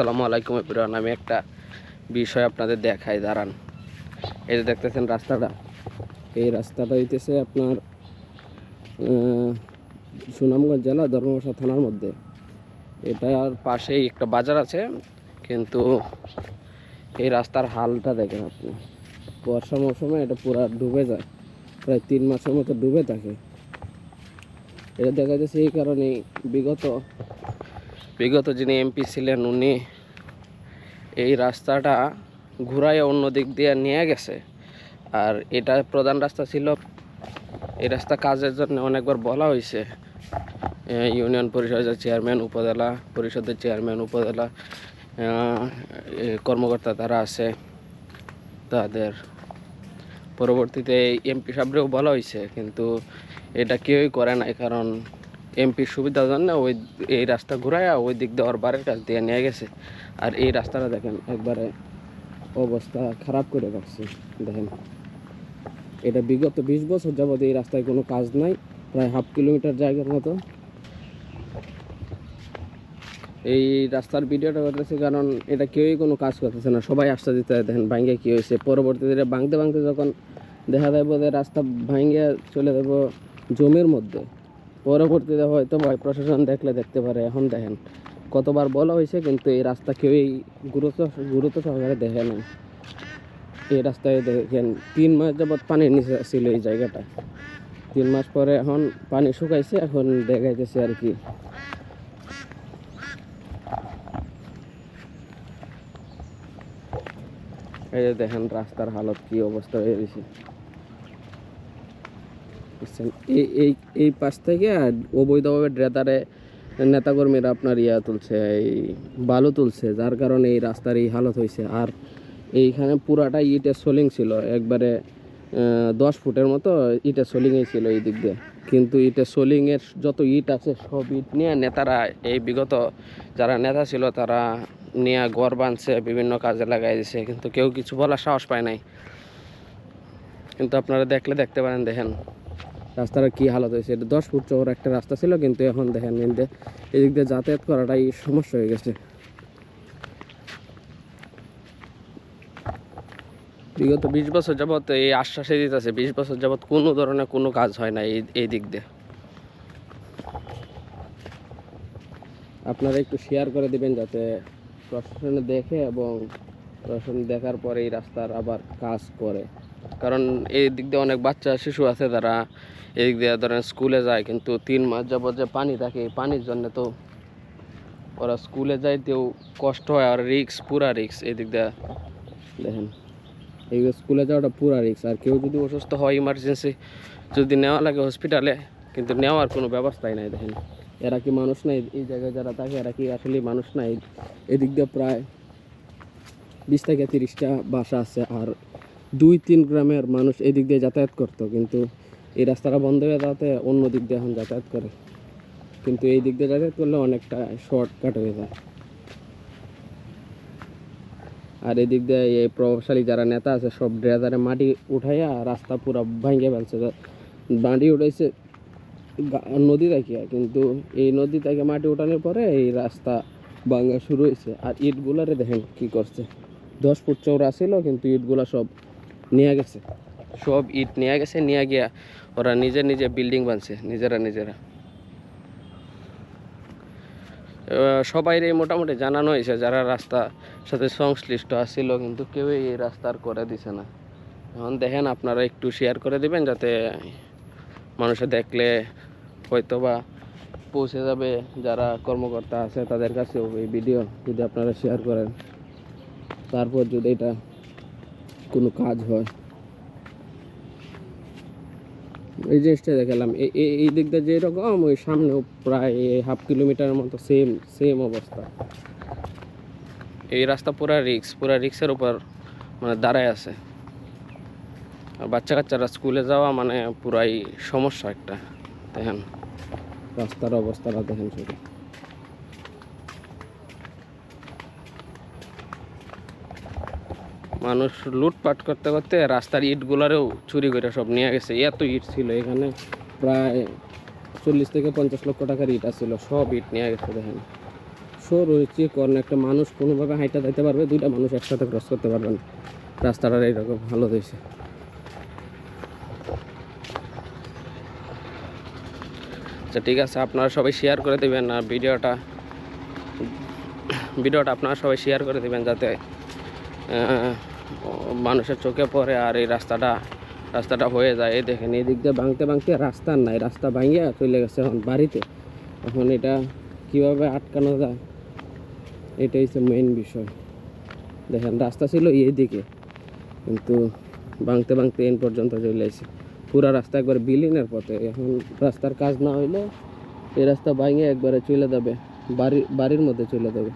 আসসালামু আলাইকুম এপ্রিয়ান আমি একটা বিষয় আপনাদের দেখাই, দাঁড়ান। এই যে দেখতেছেন রাস্তাটা, এই রাস্তাটা হইতেছে আপনার সুনামগঞ্জ জেলা ধর্মবাসা থানার মধ্যে। এটার পাশেই একটা বাজার আছে, কিন্তু এই রাস্তার হালটা দেখেন আপনি। বর্ষা মৌসুমে এটা পুরা ডুবে যায়, প্রায় তিন মাসের মতো ডুবে থাকে। এটা দেখা যাচ্ছে এই কারণে বিগত বিগত যিনি এমপি ছিলেন, উনি এই রাস্তাটা ঘুরাইয়া অন্য দিক দিয়ে নিয়ে গেছে। আর এটা প্রধান রাস্তা ছিল, এই রাস্তা কাজের জন্য অনেকবার বলা হয়েছে ইউনিয়ন পরিষদের চেয়ারম্যান, উপজেলা পরিষদের চেয়ারম্যান, উপজেলা কর্মকর্তা তারা আছে, তাদের পরবর্তীতে এমপি সাহেবরেও বলা হয়েছে কিন্তু এটা কেউই করে নাই, কারণ এমপির সুবিধার জন্য ওই এই রাস্তা ঘুরাইয়া ওই দিক দিয়ে ওর বাড়ির কাছ দিয়ে নিয়ে গেছে। আর এই রাস্তাটা দেখেন, একবারে অবস্থা খারাপ করে রাখছে, দেখেন। এটা বিগত বিশ বছর যাবত এই রাস্তায় কোনো কাজ নাই, প্রায় হাফ কিলোমিটার জায়গার মতো। এই রাস্তার ভিডিওটা করতেছে কারণ এটা কেউই কোনো কাজ করতেছে না, সবাই আসতে দিতে দেখেন ভাঙ্গে কী হয়েছে। পরবর্তীতে ভাঙতে ভাঙতে যখন দেখা যাব যে রাস্তা ভাঙ্গে চলে যাব জমির মধ্যে পরবর্তীতে হয়তো ভাই প্রশাসন দেখলে দেখতে পারে। এখন দেখেন, কতবার বলা হয়েছে কিন্তু এই রাস্তা কেউই গুরুত্ব গুরুত্ব সহকারে দেখে না এই রাস্তায় দেখেন, তিন মাস যাবৎ পানির নিচে ছিল এই জায়গাটা। তিন মাস পরে এখন পানি শুকাইছে, এখন দেখাইতেছে আর কি। এই যে দেখেন, রাস্তার হালত কি অবস্থা হয়ে গেছে। বুঝছেন? এই এই এই পাশ থেকে অবৈধভাবে ড্রেতারে নেতাকর্মীরা আপনার ইয়া তুলছে, এই বালু তুলছে, যার কারণে এই রাস্তার এই হালত হয়েছে আর এইখানে পুরাটা ইটের সোলিং ছিল, একবারে দশ ফুটের মতো ইটের সোলিংই ছিল এই দিক দিয়ে। কিন্তু ইটের সোলিংয়ের যত ইট আছে, সব ইট নিয়ে নেতারা, এই বিগত যারা নেতা ছিল, তারা নিয়ে ঘর বাঁধছে, বিভিন্ন কাজে লাগাই দিছে। কিন্তু কেউ কিছু বলার সাহস পায় নাই। কিন্তু আপনারা দেখলে দেখতে পারেন, দেখেন। রাস্তার কি হালত হয়েছে? এটা দশ ফুট চওড়া একটা রাস্তা ছিল, কিন্তু এখন দেখেন এদিকে এদিক দিয়ে যাতায়াত করাটাই সমস্যা হয়ে গেছে। বিগত বিশ বছর যাবত এই আশ্বাসে দিতেছে, বিশ বছর যাবত কোনো ধরনের কোনো কাজ হয় না এই এই দিক দিয়ে। আপনারা একটু শেয়ার করে দিবেন যাতে প্রশাসনে দেখে এবং প্রশাসন দেখার পরে এই রাস্তার আবার কাজ করে। কারণ এই দিক দিয়ে অনেক বাচ্চা, শিশু আছে তারা এই দিক দিয়ে ধরেন স্কুলে যায়, কিন্তু তিন মাস যাবত যে পানি থাকে পানির জন্য তো ওরা স্কুলে যায় যাইতেও কষ্ট হয় আর রিক্স পুরা রিক্স এই দিক দিয়ে। দেখেন, এই স্কুলে যাওয়াটা পুরা রিক্স আর কেউ যদি অসুস্থ হয় ইমার্জেন্সি যদি নেওয়া লাগে হসপিটালে কিন্তু নেওয়ার কোনো ব্যবস্থাই নাই, দেখেন। এরা কি মানুষ নাই? এই জায়গায় যারা থাকে, এরা কি আসলে মানুষ নাই? এদিক দিয়ে প্রায় বিশ থেকে তিরিশটা বাসা আছে, আর দুই তিন গ্রামের মানুষ এদিক দিয়ে যাতায়াত করতো, কিন্তু এই রাস্তাটা বন্ধ হয়ে যাওয়াতে অন্য দিক দিয়ে এখন যাতায়াত করে। কিন্তু এই দিক দিয়ে যাতায়াত করলে অনেকটা শর্টকাট হয়ে যায়। আর এদিক দিয়ে এই প্রভাবশালী যারা নেতা আছে, সব ড্রেজারে মাটি উঠাইয়া রাস্তা পুরো ভাঙে ফেলছে। মাটি উঠাইছে নদী থেকে, কিন্তু এই নদী থেকে মাটি উঠানোর পরে এই রাস্তা ভাঙা শুরু হয়েছে। আর ইটগুলারে দেখেন কি করছে। দশ ফুট চৌড়া ছিল, কিন্তু ইটগুলা সব নিয়ে গেছে। সব ইট নিয়ে গেছে, নিয়ে গিয়া ওরা নিজে নিজে বিল্ডিং বানছে, নিজেরা নিজেরা। সবাই মোটামুটি জানানো হয়েছে, যারা রাস্তা সাথে সংশ্লিষ্ট আছিল কিন্তু কেউই এই রাস্তার করে দিছে না। এখন দেখেন আপনারা একটু শেয়ার করে দিবেন যাতে মানুষে দেখলে হয়তো বা পৌঁছে যাবে, যারা কর্মকর্তা আছে তাদের কাছেও এই ভিডিও যদি আপনারা শেয়ার করেন। তারপর যদি এটা কোনো কাজ হয়। এই জিনিসটা দেখালাম। এই দিকটা যেরকম, ওই সামনেও প্রায় হাফ কিলোমিটার মতো সেম সেম অবস্থা। এই রাস্তা পুরা রিক্স পুরা রিক্সের উপর মানে দাঁড়ায় আছে। আর বাচ্চা কাচ্চারা স্কুলে যাওয়া মানে পুরাই সমস্যা একটা, দেখেন। রাস্তার অবস্থাটা দেখেন শুধু। মানুষ লুটপাট করতে করতে রাস্তার ইটগুলারেও চুরি করে সব নিয়ে গেছে। এত ইট ছিল এখানে। প্রায় চল্লিশ থেকে পঞ্চাশ লক্ষ টাকার ইট ছিল সব ইট নিয়ে গেছে দেখেন। রয়েছে কর্নে একটা মানুষ কোনোভাবে হাইটা দিতে পারবে, দুইটা মানুষ একসাথে ক্রস করতে পারবে না রাস্তাটা এইরকম, ভালো হয়েছে। আচ্ছা ঠিক আছে, আপনারা সবাই শেয়ার করে দেবেন আর ভিডিওটা ভিডিওটা আপনারা সবাই শেয়ার করে দেবেন যাতে মানুষের চোখে পড়ে আর এই রাস্তাটা রাস্তাটা হয়ে যায়। এই দেখেন, এই দিক দিয়ে ভাঙতে ভাঙতে রাস্তা নাই, রাস্তা ভাঙিয়া চলে গেছে এখন বাড়িতে। এখন এটা কীভাবে আটকানো যায়, এটাই হচ্ছে মেইন বিষয়। দেখেন, রাস্তা ছিল এই দিকে, কিন্তু ভাঙতে ভাঙতে এন পর্যন্ত চলে আসে পুরা রাস্তা একবার বিলীনের পথে। এখন রাস্তার কাজ না হইলে এই রাস্তা ভাঙিয়ে একবারে চলে যাবে, বাড়ি বাড়ির মধ্যে চলে যাবে।